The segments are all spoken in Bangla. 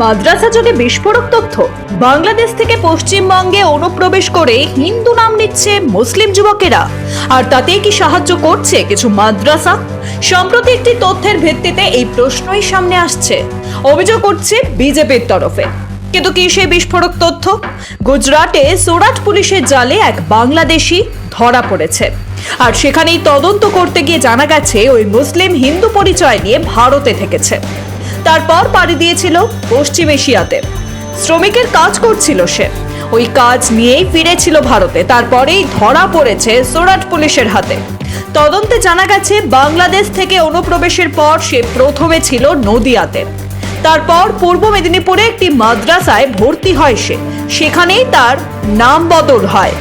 মাদ্রাসা যোগে বিস্ফোরক তথ্য। বাংলাদেশ থেকে পশ্চিমবঙ্গে অনুপ্রবেশ করে হিন্দু নাম নিচ্ছে মুসলিম যুবকেরা। আর তাতে কি সাহায্য করছে কিছু মাদ্রাসা? সম্প্রতি একটি তথ্যের ভিত্তিতে এই প্রশ্নই সামনে আসছে। অভিযোগ করছে বিজেপির তরফে। কিন্তু কি সেই বিস্ফোরক তথ্য? গুজরাটে সুরাট পুলিশের জালে এক বাংলাদেশি ধরা পড়েছে। আর সেখানেই তদন্ত করতে গিয়ে জানা গেছে, ওই মুসলিম হিন্দু পরিচয় নিয়ে ভারতে থেকেছে। তারপর পাড়ি দিয়েছিল পশ্চিম এশিয়াতে। শ্রমিকের কাজ করছিল সে। ওই কাজ নিয়েই ফিরেছিল ভারতে। তারপরেই ধরা পড়েছে সোরাট পুলিশের হাতে। তদন্তে জানা গেছে, বাংলাদেশ থেকে অনুপ্রবেশের পর সে প্রথমে ছিল নদিয়াতে। তারপর পূর্ব মেদিনীপুরে একটি মাদ্রাসায় ভর্তি হয় সে। সেখানেই তার নাম বদল হয়।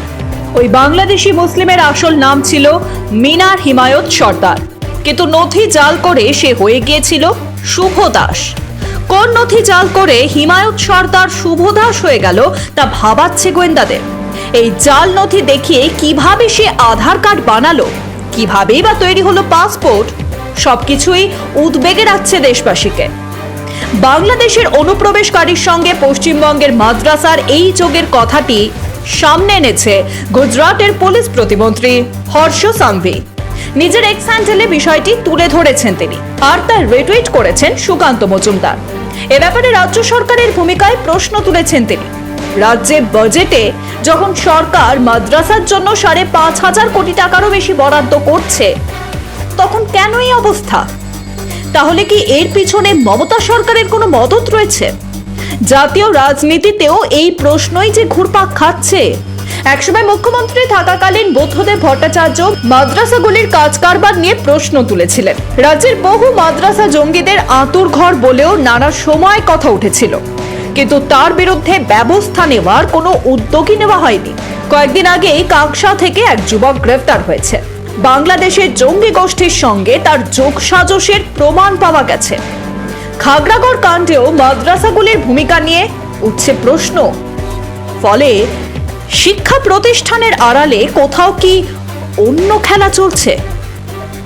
ওই বাংলাদেশি মুসলিমের আসল নাম ছিল মিনার হিমায়ত সর্দার। কিন্তু নথি জাল করে সে হয়ে গিয়েছিল শুভ দাস কোন নথি জাল করে হিমায়ত সর্দার শুভ দাস হয়ে গেল তা ভাবাচ্ছে গোয়েন্দাদের। এই জাল নথি দেখিয়ে কীভাবে সে আধার কার্ড বানালো, কিভাবেই বা তৈরি হলো পাসপোর্ট, সবকিছুই উদ্বেগে রাখছে দেশবাসীকে। বাংলাদেশের অনুপ্রবেশকারীর সঙ্গে পশ্চিমবঙ্গের মাদ্রাসার এই যোগের কথাটি সামনে এনেছে গুজরাটের পুলিশ প্রতিমন্ত্রী হর্ষ সাংভি। নিজের এক্স হ্যান্ডেলে বিষয়টি তুলে ধরেছেন তিনি। আর তার রিটুইট করেছেন সুকান্ত মজুমদার। এ ব্যাপারে রাজ্য সরকারের ভূমিকায় প্রশ্ন তুলেছেন তিনি। রাজ্যের বাজেটে যখন সরকার মাদ্রাসার জন্য সাড়ে পাঁচ হাজার কোটি টাকারও বেশি বরাদ্দ করছে, তখন কেন এই অবস্থা? তাহলে কি এর পিছনে মমতা সরকারের কোনো মদত রয়েছে? জাতীয় রাজনীতিতেও এই প্রশ্নই যে ঘুরপাক খাচ্ছে একসময় মুখ্যমন্ত্রী থাকাকালীন বুদ্ধদেব ভট্টাচার্য মাদ্রাসাগুলির কাজ কারবার নিয়ে প্রশ্ন তুলেছিলেন। রাজ্যের বহু মাদ্রাসা জঙ্গিদের আঁতুর ঘর বলেও নানা সময় কথা উঠেছিল। কিন্তু তার বিরুদ্ধে ব্যবস্থা নেওয়ার কোনো উদ্যোগই নেওয়া হয়নি। কয়েকদিন আগেই কাকসা থেকে এক যুবক গ্রেফতার হয়েছে। বাংলাদেশের জঙ্গি গোষ্ঠীর সঙ্গে তার যোগ সাজসের প্রমাণ পাওয়া গেছে। খাগড়াগড় কাণ্ডেও মাদ্রাসাগুলির ভূমিকা নিয়ে উঠছে প্রশ্ন। ফলে শিক্ষা প্রতিষ্ঠানের আড়ালে কোথাও কি অন্য খেলা চলছে?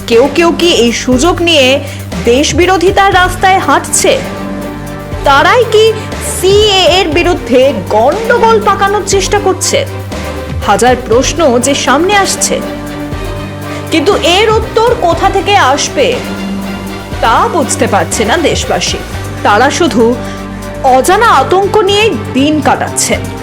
কেউ কেউ কি এই সুযোগ নিয়ে দেশ বিরোধিতার রাস্তায় হাঁটছে? তারাই কি সিএ এর বিরুদ্ধে গন্ডগোল পাকানোর চেষ্টা করছে? হাজার প্রশ্ন যে সামনে আসছে। কিন্তু এর উত্তর কোথা থেকে আসবে, তা বুঝতে পারছে না দেশবাসী। তারা শুধু অজানা আতঙ্ক নিয়ে দিন কাটাচ্ছেন